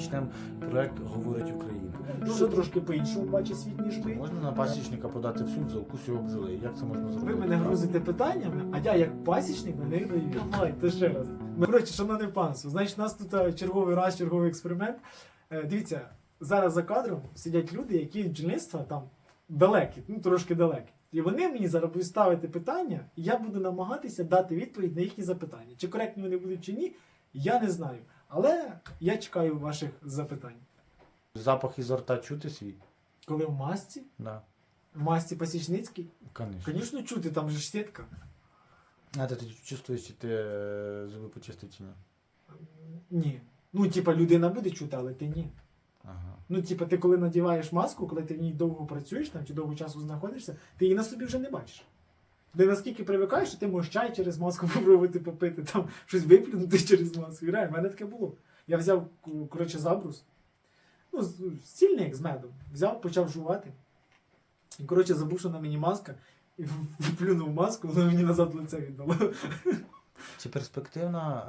почнемо проект Говорить Україна. Дуже трошки по-іншому бачить світ, ніж ви. Можна на пасічника подати в суд за укус його бджоли? Як це можна зробити? Ви мене грузите питаннями, а я як пасічник на них даю. Давайте ще раз. Ну, коротше, шановне панство, значить, у нас тут е, черговий раз, черговий експеримент. Е, Дивіться, зараз за кадром сидять люди, які від бджільництва там далекі, ну трошки далекі. І вони мені зараз будуть ставити питання, і я буду намагатися дати відповідь на їхні запитання. Чи коректні вони будуть чи ні, я не знаю. Але я чекаю ваших запитань. Запах із рта чути свій? Коли в масці, Да, в масці пасічницькій, звісно. звісно, чути, там же ж сітка. А ти, ти чувствуєш, чи ти е, зуби почистив чи ні? Ні. Ну, типа, людина буде чути, але ти ні. Ага. Ну, типа, ти коли надіваєш маску, коли ти в ній довго працюєш там, чи довго часу знаходишся, ти її на собі вже не бачиш. Ти наскільки привикаєш, що ти можеш чай через маску попробувати попити, там щось виплюнути через маску. І реально, в мене таке було. Я взяв, коротше, забрус, ну, стільний, як з медом. Взяв, почав жувати. І, коротше, забув, що на мені маска, і вплюнув маску, воно мені назад лице віддало. Чи перспективна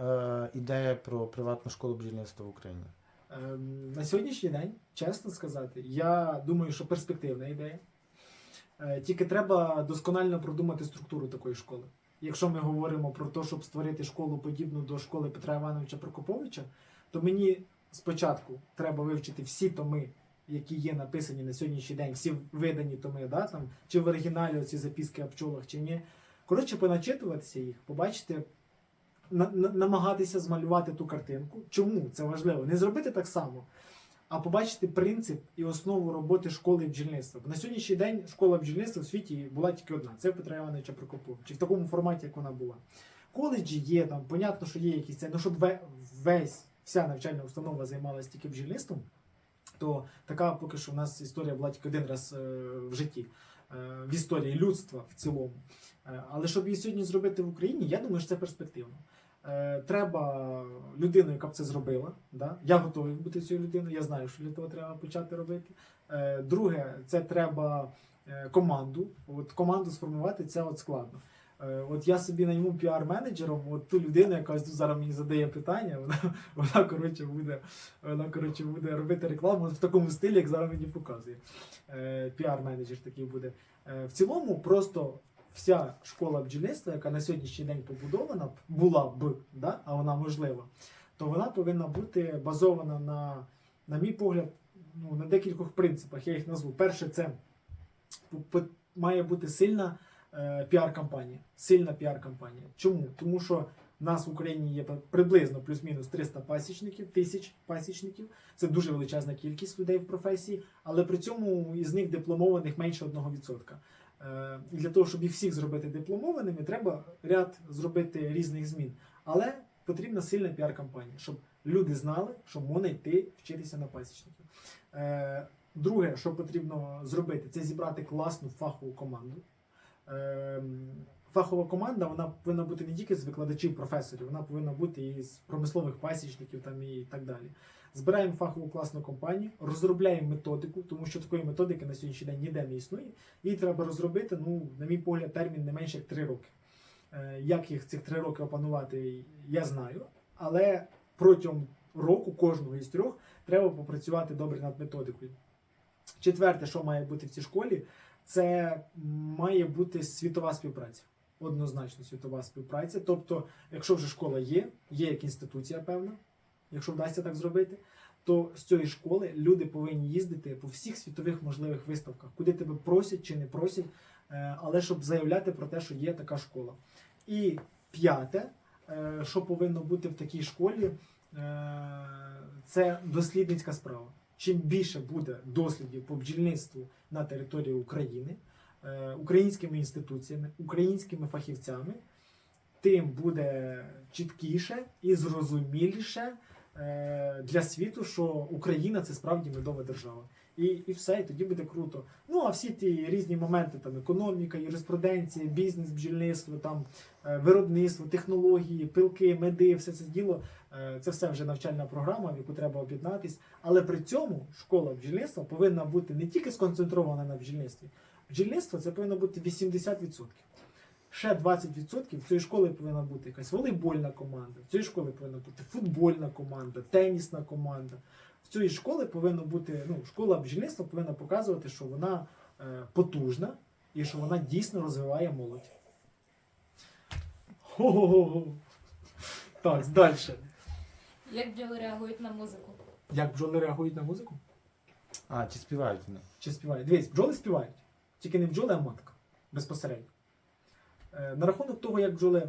е, ідея про приватну школу бджільництва в Україні? Ем, На сьогоднішній день, чесно сказати, я думаю, що перспективна ідея. Е, Тільки треба досконально продумати структуру такої школи. Якщо ми говоримо про те, щоб створити школу подібну до школи Петра Івановича Прокоповича, то мені спочатку треба вивчити всі томи, які є написані на сьогоднішній день, всі видані томи, да, там, чи в оригіналі ці записки о пчолах, чи ні. Коротше, поначитуватися їх, побачити, на, на- намагатися змалювати ту картинку. Чому це важливо? Не зробити так само, а побачити принцип і основу роботи школи бджільництва. Бо на сьогоднішній день школа бджільництва в світі була тільки одна. Це Петра Івановича Прокоповича. В такому форматі, як вона була. Коледжі є там, понятно, що є якісь це. Ну, щоб весь вся навчальна установа займалася тільки бджільництвом, то така поки що в нас історія була тільки один раз е, в житті, е, в історії людства в цілому. Е, Але щоб її сьогодні зробити в Україні, я думаю, що це перспективно. Е, Треба людину, яка б це зробила. Да? Я готовий бути цією людиною, я знаю, що для того треба почати робити. Е, Друге, це треба е, команду. От команду сформувати це от складно. От я собі найму піар-менеджером, от ту людину, яка зараз мені задає питання, вона, вона коротше буде, вона коротше буде робити рекламу в такому стилі, як зараз мені показує. Піар-менеджер такий буде. В цілому, просто вся школа бджільництва, яка на сьогоднішній день побудована була б, да, а вона можлива, то вона повинна бути базована на, на мій погляд, ну, на декількох принципах. Я їх назву. Перше, це має бути сильна е, піар-кампанія. Сильна піар-кампанія. Чому? Тому що в нас в Україні є приблизно плюс-мінус 300 пасічників, тисяч пасічників. Це дуже величезна кількість людей в професії, але при цьому із них дипломованих менше 1%. Е, І для того, щоб їх всіх зробити дипломованими, треба ряд зробити різних змін. Але потрібна сильна піар-кампанія, щоб люди знали, що можна йти вчитися на пасічників. Е, Друге, що потрібно зробити, це зібрати класну фахову команду. Е, Фахова команда вона повинна бути не тільки з викладачів, професорів, вона повинна бути і з промислових пасічників там і так далі. Збираємо фахову класну компанію, розробляємо методику, тому що такої методики на сьогоднішній день ніде не існує. Її треба розробити, ну, на мій погляд, термін не менше як 3 роки. Е, Як їх цих 3 роки опанувати, я знаю. Але протягом року, кожного із трьох, треба попрацювати добре над методикою. Четверте, що має бути в цій школі, це має бути світова співпраця. Однозначно світова співпраця. Тобто, якщо вже школа є, є як інституція певна, якщо вдасться так зробити, то з цієї школи люди повинні їздити по всіх світових можливих виставках, куди тебе просять чи не просять, е, але щоб заявляти про те, що є така школа. І п'яте, е, що повинно бути в такій школі, е, це дослідницька справа. Чим більше буде дослідів по бджільництву на території України, українськими інституціями, українськими фахівцями, тим буде чіткіше і зрозуміліше для світу, що Україна це справді медова держава. І, і все, і тоді буде круто. Ну а всі ті різні моменти, там економіка, юриспруденція, бізнес, бджільництво, там е, виробництво, технології, пилки, меди, все це діло. е, Це все вже навчальна програма, в яку треба об'єднатись. Але при цьому школа бджільництва повинна бути не тільки сконцентрована на бджільництві. Бджільництво це повинно бути 80%. Ще 20% в цієї школи повинна бути якась волейбольна команда, в цієї школи повинна бути футбольна команда, тенісна команда. в цієї школи повинно бути, ну, школа бджільництва повинна показувати, що вона е, потужна і що вона дійсно розвиває молодь. Хо-хо-хо. Так, далі. Як бджоли реагують на музику? Як бджоли реагують на музику? А, чи співають вони? Чи співають? Дивись, бджоли співають. Тільки не бджоли, а матка. Безпосередньо. Е, На рахунок того, як бджоли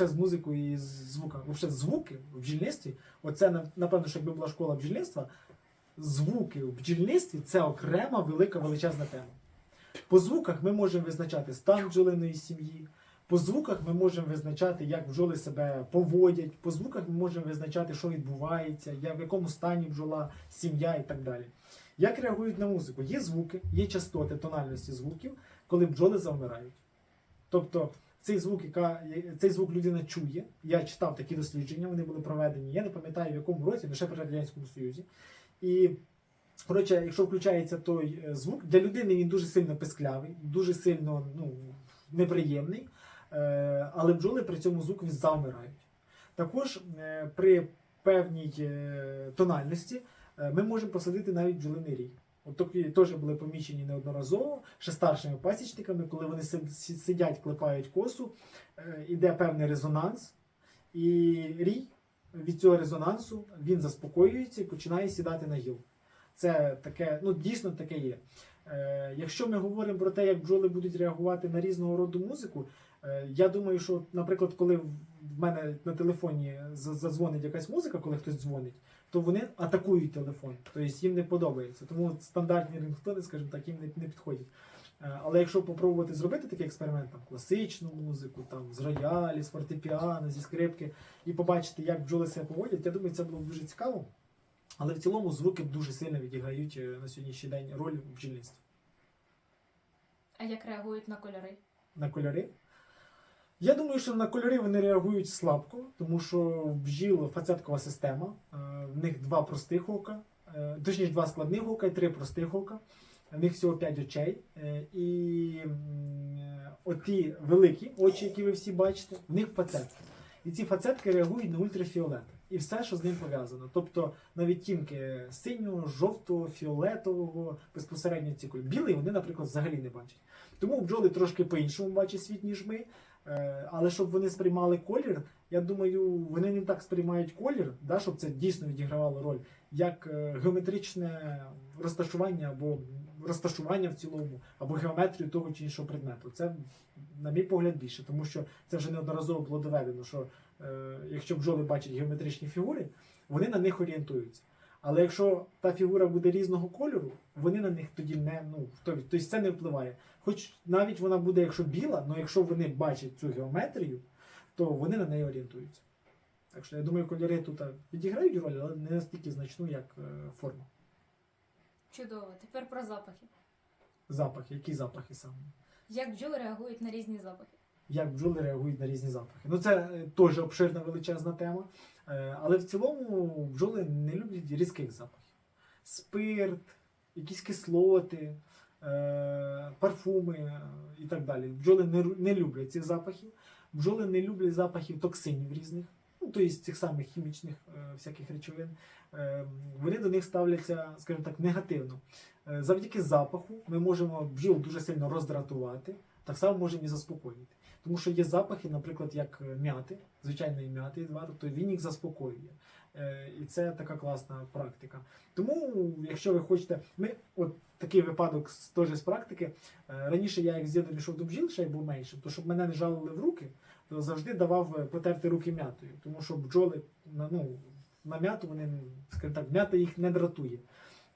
е, з музикою і з звуками, вообще звуки в бджільництві, оце напевно, що якби була школа бджільництва, звуки в бджільництві це окрема велика величезна тема. По звуках ми можемо визначати стан бджолиної сім'ї, по звуках ми можемо визначати, як бджоли себе поводять, по звуках ми можемо визначати, що відбувається, в якому стані бджола, сім'я і так далі. Як реагують на музику? Є звуки, є частоти тональності звуків, коли бджоли завмирають. Тобто цей звук, яка, цей звук людина чує. Я читав такі дослідження, вони були проведені. Я не пам'ятаю в якому році, лише при Радянському Союзі. І коротше, якщо включається той е, звук, для людини він дуже сильно писклявий, дуже сильно ну, неприємний, е, але бджоли при цьому звуку завмирають. Також е, при певній тональності ми можемо посадити навіть бджолиний рій. Такі теж були помічені неодноразово ще старшими пасічниками, коли вони си- си- сидять, клепають косу, е, іде певний резонанс, і рій від цього резонансу він заспокоюється і починає сідати на гіл. Це таке, ну дійсно таке є. Е, якщо ми говоримо про те, як бджоли будуть реагувати на різного роду музику, е, я думаю, що, наприклад, коли в мене на телефоні за- задзвонить якась музика, коли хтось дзвонить, то вони атакують телефон, тобто їм не подобається. Тому стандартні рингтони, скажімо так, їм не, не підходять. Е, Але якщо попробувати зробити такий експеримент, там класичну музику, там з роялі, з фортепіано, зі скрипки, і побачити, як бджоли себе поводять, я думаю, це було б дуже цікаво. Але в цілому звуки дуже сильно відіграють е, на сьогоднішній день роль в бджільництві. А як реагують на кольори? на кольори. Я думаю, що на кольори вони реагують слабко, тому що бджіл фацеткова система. Е, В них два простих ока, е, точніше два складних ока і три простих ока. В них всього 5 очей. Е, І оті великі очі, які ви всі бачите, в них фацетки. І ці фацетки реагують на ультрафіолет. І все, що з ним пов'язано. Тобто на відтінки синього, жовтого, фіолетового, безпосередньо ці кольори. Білий вони, наприклад, взагалі не бачать. Тому бджоли трошки по-іншому бачать світ, ніж ми. Е, Але щоб вони сприймали колір, я думаю, вони не так сприймають колір, да, щоб це дійсно відігравало роль, як е, геометричне розташування або розташування в цілому, або геометрію того чи іншого предмету. Це, на мій погляд, більше, тому що це вже неодноразово було доведено, що е, якщо бджоли бачать геометричні фігури, вони на них орієнтуються. Але якщо та фігура буде різного кольору, вони на них тоді не ну тобто тобто це не впливає. Хоч навіть вона буде, якщо біла, але якщо вони бачать цю геометрію, то вони на неї орієнтуються. Так що я думаю, кольори тут відіграють роль, але не настільки значну, як е, форма. Чудово. Тепер про запахи. Запахи, які запахи саме? Як бджоли реагують на різні запахи? Як бджоли реагують на різні запахи. Ну це е, теж обширна величезна тема. Е, Але в цілому бджоли не люблять різких запахів. Спирт, якісь кислоти, е, парфуми е, і так далі. Бджоли не, не люблять цих запахів. Бджоли не люблять запахів токсинів різних, ну тобто цих самих хімічних е, всяких речовин. Е, Вони до них ставляться, скажімо так, негативно. Е, Завдяки запаху ми можемо бджіл дуже сильно роздратувати, так само можемо і заспокоїти. Тому що є запахи, наприклад, як е, м'яти, звичайної м'яти, да, тобто він їх заспокоює. Е, І це така класна практика. Тому, якщо ви хочете, ми от такий випадок теж з практики. Е, Раніше я як з йшов до бджіл, ще й був меншим, то щоб мене не жалили в руки, то завжди давав е, потерти руки м'ятою, тому що бджоли ну, на м'яту вони, скажімо так, м'ята їх не дратує.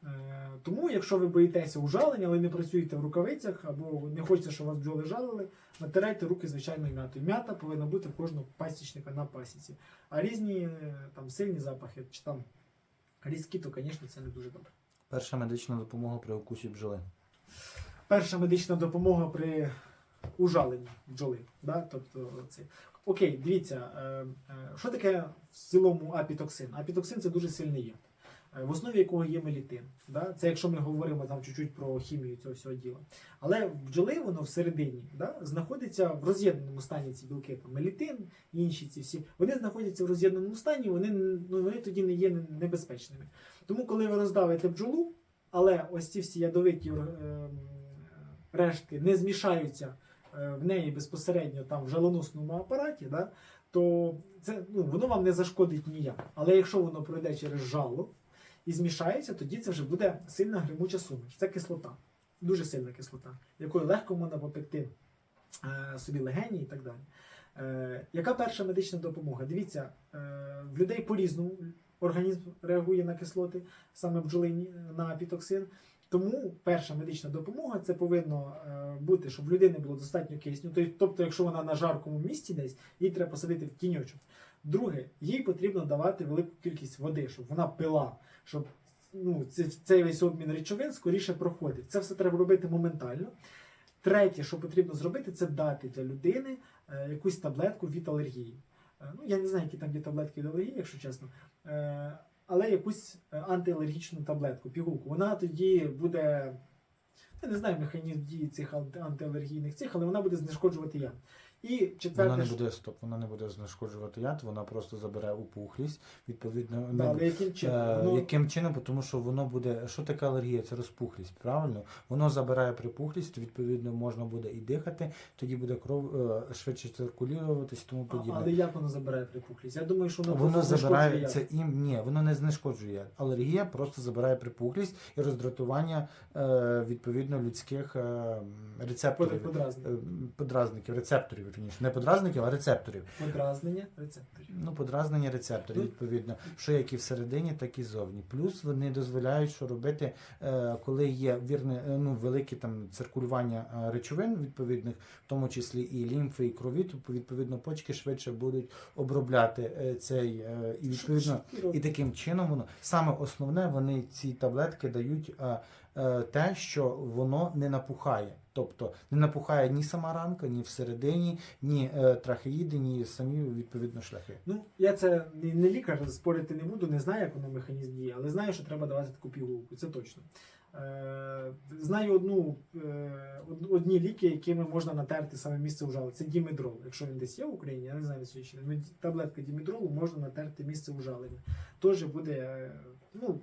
Е, Тому, якщо ви боїтеся ужалення, але не працюєте в рукавицях або не хочете, щоб вас бджоли жалили, натирайте руки звичайною м'ятою. М'ята повинна бути в кожного пасічника на пасіці. А різні е, там сильні запахи чи там різкі, то, звісно, це не дуже добре. Перша медична допомога при укусі бджоли. Перша медична допомога при ужаленні бджоли. Да? Тобто, це. Окей, дивіться, е, що таке в цілому апітоксин? Апітоксин це дуже сильний яд. Е, в основі якого є мелітин. Да? Це якщо ми говоримо там чуть-чуть про хімію цього всього діла. Але бджоли воно всередині да, знаходиться в роз'єднаному стані ці білки, там мелітин, інші ці всі, вони знаходяться в роз'єднаному стані, вони, ну, вони тоді не є небезпечними. Тому, коли ви роздавите бджолу, але ось ці всі ядовиті е, рештки не змішаються е, в неї безпосередньо там в жалоносному апараті, да, то це, ну, воно вам не зашкодить ніяк. Але якщо воно пройде через жало і змішається, тоді це вже буде сильна гримуча суміш. Це кислота, дуже сильна кислота, якою легко можна попекти е, собі легені і так далі. Е, яка перша медична допомога? Дивіться, е, в людей по-різному організм реагує на кислоти, саме бджолині на апітоксин. Тому перша медична допомога це повинно бути, щоб в людини було достатньо кисню. Тобто, якщо вона на жаркому місці десь, їй треба посадити в тіньочок. Друге, їй потрібно давати велику кількість води, щоб вона пила, щоб ну, цей весь обмін речовин скоріше проходить. Це все треба робити моментально. Третє, що потрібно зробити, це дати для людини е, якусь таблетку від алергії. Е, ну, я не знаю, які там є таблетки від алергії, якщо чесно. Е, але якусь антиалергічну таблетку, пігулку. Вона тоді буде. Я не знаю механізм дії цих анти- антиалергійних цих, але вона буде знешкоджувати яд. І четверте, Вона не буде стоп, вона не буде знешкоджувати яд, вона просто забере опухлість. Відповідно, Да, не яким чином? Е, Воно- Яким чином? Тому що воно буде. Що таке алергія? Це розпухлість, правильно? Воно забирає припухлість, відповідно, можна буде і дихати, тоді буде кров е, швидше циркулюватись тому А- подібне. але як воно забирає припухлість? Я думаю, що воно, Воно забирає це їм. Ні, воно не знешкоджує. Алергія просто забирає припухлість і роздратування е, відповідно людських е, рецепторів. Подразнення. е, Подразників, рецепторів, верніше. Не подразників, а рецепторів. Подразнення рецепторів. Ну, подразнення рецепторів, відповідно, що як і всередині, так і зовні. Плюс вони дозволяють, що робити, е, коли є вірне, е, ну, велике там циркулювання е, речовин відповідних, в тому числі і лімфи, і крові, то відповідно почки швидше будуть обробляти цей і відповідно. І таким чином воно саме основне, вони ці таблетки дають те, що воно не напухає. Тобто не напухає ні сама ранка, ні всередині, ні е, трахеїди, ні самі відповідно шляхи. Ну, я це не, не лікар, спорити не буду, не знаю, як воно механізм діє, але знаю, що треба давати таку пігулку, це точно. Е, знаю одну, е, одні ліки, якими можна натерти саме місце ужалу. Це дімедрол. Якщо він десь є в Україні, я не знаю ну, Таблетка дімедролу можна натерти місце ужалення. Теж буде е, ну,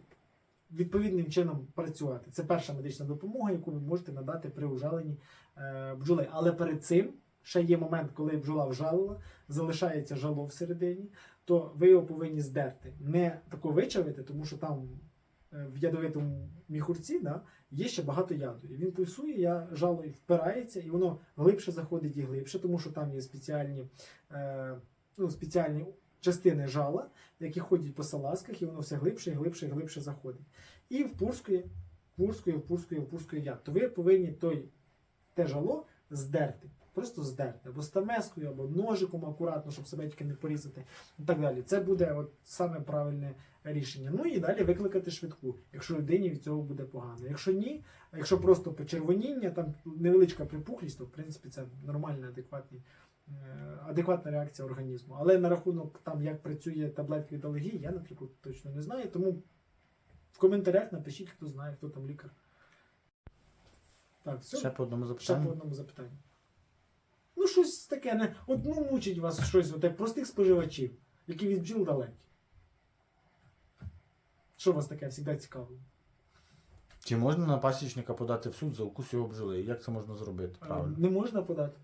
відповідним чином працювати. Це перша медична допомога, яку ви можете надати при ужаленні е, бджоли. Але перед цим ще є момент, коли бджола вжалила, залишається жало всередині, то ви його повинні здерти. Не тако вичавити, тому що там е, в ядовитому міхурці да, є ще багато яду. І він пульсує, я жало впирається, і воно глибше заходить і глибше, тому що там є спеціальні, е, ну, спеціальні частини жала, які ходять по салазках, і воно все глибше і глибше і глибше заходить. І впурскує, впурскує, впурскує, впурскує яд. То ви повинні той, те жало здерти. Просто здерти, або стамескою, або ножиком акуратно, щоб себе тільки не порізати, і так далі. Це буде от саме правильне рішення. Ну і далі викликати швидку, якщо людині від цього буде погано. Якщо ні, якщо просто почервоніння, там невеличка припухлість, то в принципі це нормальна, адекватний, адекватна реакція організму. Але на рахунок там, як працює таблетка від алергії, я, наприклад, точно не знаю. Тому в коментарях напишіть, хто знає, хто там лікар. Так, все. Ще по одному Ще по запитанню. одному запитанню. Ну, щось таке, не. От ну мучить вас щось, от як простих споживачів, які від бджіл далекі. Що вас таке завжди цікавило? Чи можна на пасічника подати в суд за укус його бджоли? Як це можна зробити? Правильно. Не можна подати.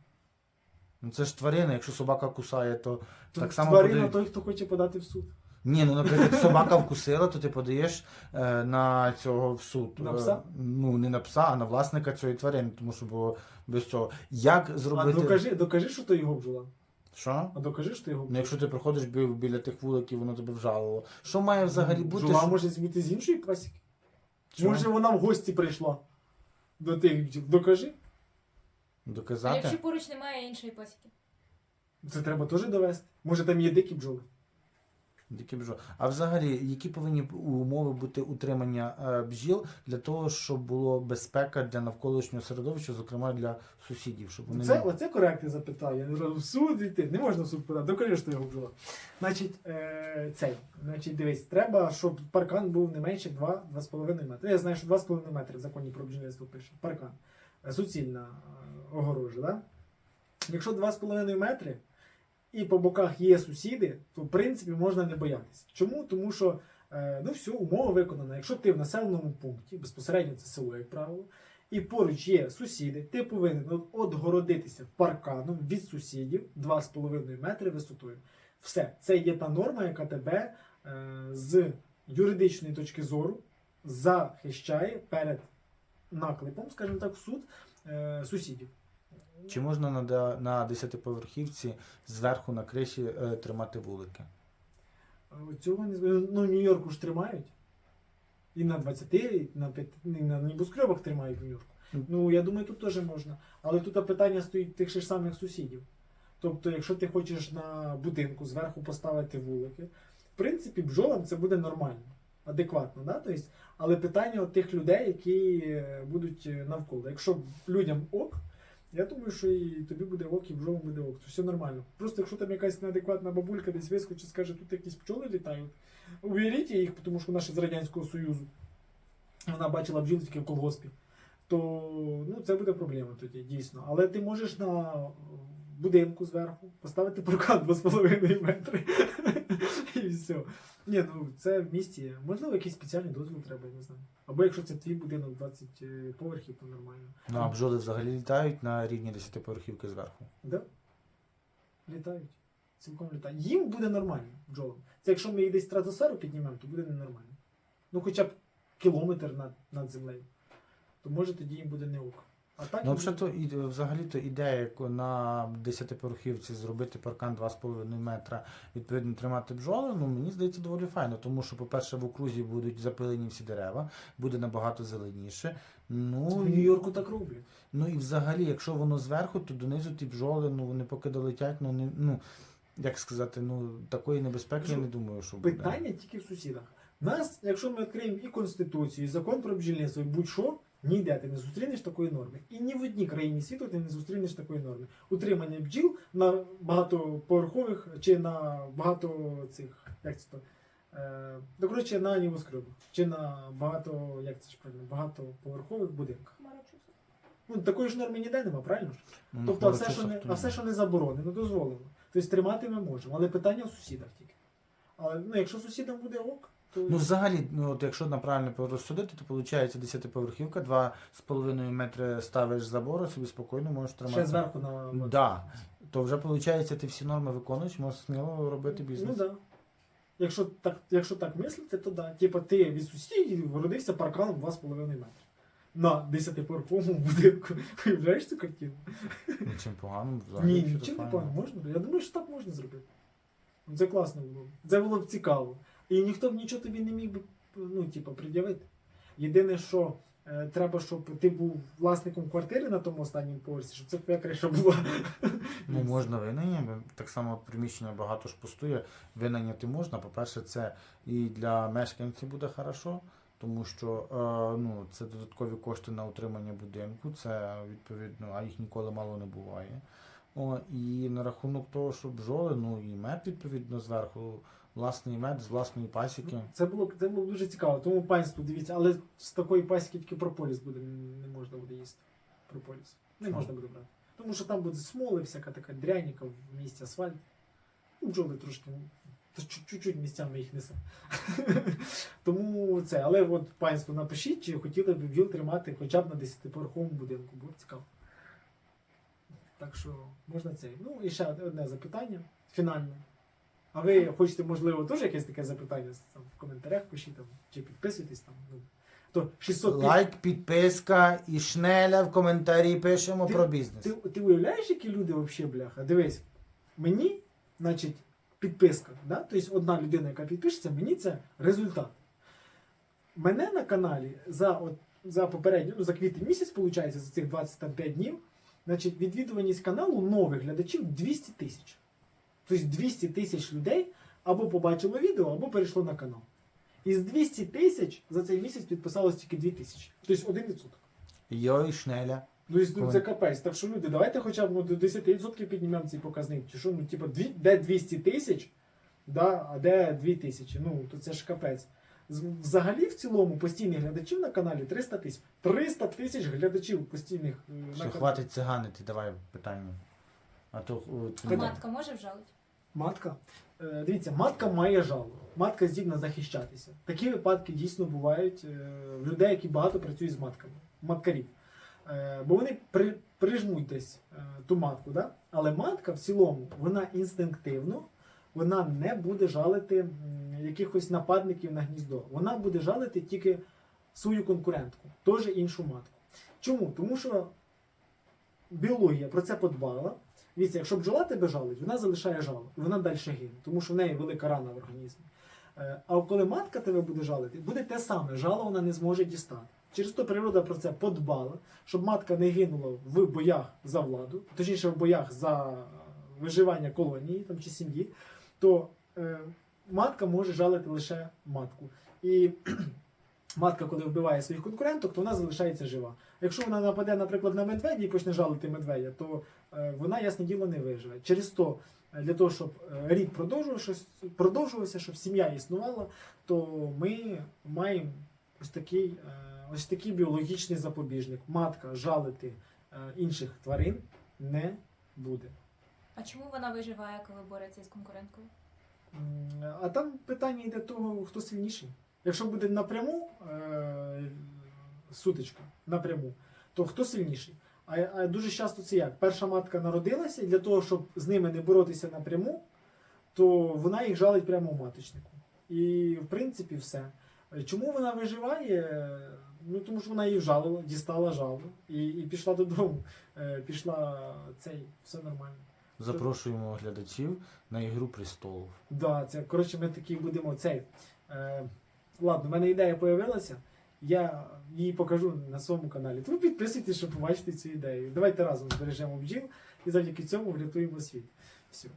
Ну це ж тварина, якщо собака кусає, то Тут так само тварина подають. той, хто хоче подати в суд. Ні, ну наприклад, собака вкусила, то ти подаєш е, на цього в суд. На Е, пса? ну, не на пса, а на власника цієї тварини, тому що було без цього. Як А зробити. докажи, докажи, що то його бджола. Що? А докажи, що то його Ну, якщо ти приходиш бі- біля тих вуликів, воно тебе вжалило. Що має взагалі бути? Бджола що- може бути з іншої пасіки. Може вона в гості прийшла до тих. Докажи. А Доказати? якщо поруч немає іншої пасіки? Це треба теж довести. Може там є дикі бджоли. Дикі бджоли. А взагалі, які повинні б умови бути утримання е, бджіл для того, щоб було безпека для навколишнього середовища, зокрема для сусідів, щоб вони Це, не- оце коректне запитання. Я не кажу, В суд йти, не можна в суд подати, докажи, що його бджола. Значить, е, цей, значить, дивись, треба, щоб паркан був не менше 2-2,5 метри. Я знаю, що 2,5 метри в законі про бджільництво пише. Паркан. Е, Суцільна огорожа, да? Якщо 2,5 метри і по боках є сусіди, то в принципі можна не боятися. Чому? Тому що е, ну все, умова виконана. Якщо ти в населеному пункті, безпосередньо це село, як правило, і поруч є сусіди, ти повинен от- отгородитися парканом від сусідів 2,5 метри висотою. Все, це є та норма, яка тебе е, з юридичної точки зору захищає перед наклепом, скажімо так, в суд е, сусідів. Чи можна на, на 10-поверхівці зверху на криші е, тримати вулики? Е, Цього не знаю. Ну, в Нью-Йорку ж тримають. І на 20, і на 5, і на небоскребах тримають в Нью-Йорку. Ну, я думаю, тут теж можна. Але тут питання стоїть тих же ж самих сусідів. Тобто, якщо ти хочеш на будинку зверху поставити вулики, в принципі, бджолам це буде нормально, адекватно. Да? Тобто, але питання от тих людей, які е, будуть е, навколо. Якщо людям ок, я думаю, що і тобі буде ок, і бджолам буде ок. Це все нормально. Просто якщо там якась неадекватна бабулька десь вискочить, скаже, тут якісь пчоли літають, уберіть їх, тому що вона ще з Радянського Союзу. Вона бачила бджіл тільки в колгоспі. То ну, це буде проблема тоді, дійсно. Але ти можеш на будинку зверху поставити паркан 2,5 метри. І все. Ні, ну це в місті. Можливо, якийсь спеціальний дозвіл треба, я не знаю. Або якщо це твій будинок 20 поверхів, то нормально. Ну а бджоли взагалі літають на рівні 10-поверхівки зверху. Да? Літають. Цілком літають. Їм буде нормально бджолам. Це якщо ми їх десь стратосферу піднімемо, то буде ненормально. Ну хоча б кілометр над, над землею. То може тоді їм буде не ок. А так Ну, взагалі, то, і- взагалі-то ідея на 10-поверхівці зробити паркан 2,5 метра, відповідно тримати бджоли, ну мені здається доволі файно, тому що, по-перше, в окрузі будуть запилені всі дерева, буде набагато зеленіше. Ну, в і- Нью-Йорку так роблять. Ну і взагалі, якщо воно зверху, то донизу ті бджоли, ну вони поки долетять, ну не ну як сказати, ну такої небезпеки я не думаю, що буде. Питання тільки в сусідах. Нас, якщо ми відкриємо і Конституцію, і закон про бджільництво, і будь-що, ніде ти не зустрінеш такої норми. І ні в одній країні світу ти не зустрінеш такої норми. Утримання бджіл на багатоповерхових чи на багато цих, як це то, е, ну, коротше, на небоскребах, чи на багато, як це ж правильно, багатоповерхових будинках. Ну, такої ж норми ніде нема, правильно ж? Ну, Тобто, а все, що не, а все, що не заборонено, дозволено. Тобто тримати ми можемо, але питання в сусідах тільки. Але ну, якщо сусідам буде ок, Ну, взагалі, ну от якщо на правильно розсудити, то виходить 10-поверхівка, 2,5 метри ставиш забору, собі спокійно можеш тримати. ще зверху на Да. То вже виходить, ти всі норми виконуєш, можеш сміло робити бізнес. Ну. Да. Якщо так, якщо так мислити, то да. Типа ти від сусідів городився парканом 2,5 метри. На 10-поверховому будинку. Уявляєш цю картину? Ну, Чим погано, взагалі. Ні, нічим не погано. Можна? Я думаю, що так можна зробити. Ну, Це класно було. Це було б цікаво. І ніхто б нічого тобі не міг би ну, типу, пред'явити. Єдине, що е, треба, щоб ти був власником квартири на тому останньому поверсі, щоб це твоя криша була. Ну, можна винайняти. Так само приміщення багато ж пустує. Винайняти можна. По-перше, це і для мешканців буде хорошо, тому що е, ну, це додаткові кошти на утримання будинку, це відповідно, а їх ніколи мало не буває. О, і на рахунок того, що бджоли, ну і мед, відповідно, зверху, власний мед з власної пасіки. Це було, це було дуже цікаво. Тому панство, дивіться, але з такої пасіки тільки прополіс буде, не можна буде їсти. Прополіс. Не можна буде брати. Тому що там буде смоли, всяка така дряніка в місті асфальт. Ну, бджоли трошки. ну, чуть-чуть місцями їх несе. Тому це. Але от панство напишіть, чи хотіли б бджіл тримати хоча б на 10-поверховому будинку. Було б цікаво. Так що можна це. Ну і ще одне запитання фінальне. А ви хочете, можливо, теж якесь таке запитання там, в коментарях пишіть там, чи підписуйтесь там. Ну, то 600 пі- Лайк, підписка і шнеля в коментарі пишемо Ти- про бізнес. Ти, ти уявляєш, які люди взагалі, бляха? Дивись, мені, значить, підписка, да? тобто одна людина, яка підпишеться, мені це результат. Мене на каналі за, от, за попередню, ну, за квітень місяць, виходить, за цих 25 днів, значить, відвідуваність каналу нових глядачів 200 тисяч. Тобто 200 тисяч людей, або побачило відео, або перейшло на канал. Із 200 тисяч за цей місяць підписалось тільки 2 тисячі. Тобто 1%. Йой, шнеля. Ну, ну це капець. Так що люди, давайте хоча б ну, до 10% піднімемо цей показник. Чи що, ну, типу, дві, де 200 тисяч, да, а де 2 тисячі. Ну, то це ж капець. Взагалі, в цілому, постійних глядачів на каналі 300 тисяч. 300 тисяч глядачів постійних е, на каналі. хватить циганити, давай питання. А то о, Матка може вжалити? Матка. Е, Дивіться, матка має жало. Матка здібна захищатися. Такі випадки дійсно бувають е, в людей, які багато працюють з матками, маткарів. Е, Бо вони при, прижмуть десь ту матку, да? але матка в цілому вона інстинктивно вона не буде жалити якихось нападників на гніздо. Вона буде жалити тільки свою конкурентку, теж іншу матку. Чому? Тому що біологія про це подбала. Дивіться, якщо бджола тебе жалить, вона залишає жало, і вона далі гине, тому що в неї велика рана в організмі. Е, А коли матка тебе буде жалити, буде те саме, жало вона не зможе дістати. Через то природа про це подбала, щоб матка не гинула в боях за владу, точніше в боях за виживання колонії там, чи сім'ї, то е, матка може жалити лише матку. І матка, коли вбиває своїх конкуренток, то вона залишається жива. Якщо вона нападе, наприклад, на медведя і почне жалити медведя, то е, вона, ясне діло, не виживе. Через то, е, для того, щоб е, рід продовжувався, щоб сім'я існувала, то ми маємо ось такий, ось такий біологічний запобіжник. Матка жалити інших тварин не буде. А чому вона виживає, коли бореться з конкуренткою? А там питання йде того, хто сильніший. Якщо буде напряму е, сутичка, напряму, то хто сильніший? А, а дуже часто це як? Перша матка народилася, і для того, щоб з ними не боротися напряму, то вона їх жалить прямо в маточнику. І в принципі все. Чому вона виживає? Ну тому що вона її вжалила, дістала жалу і, і пішла додому. Е, Пішла цей, все нормально. Запрошуємо глядачів на ігру престолів. Да, це коротше, ми такі будемо цей. Е, ладно, в мене ідея появилася. Я її покажу на своєму каналі. Тому підписуйтесь, щоб побачити цю ідею. Давайте разом збережемо бджіл і завдяки цьому врятуємо світ. Все.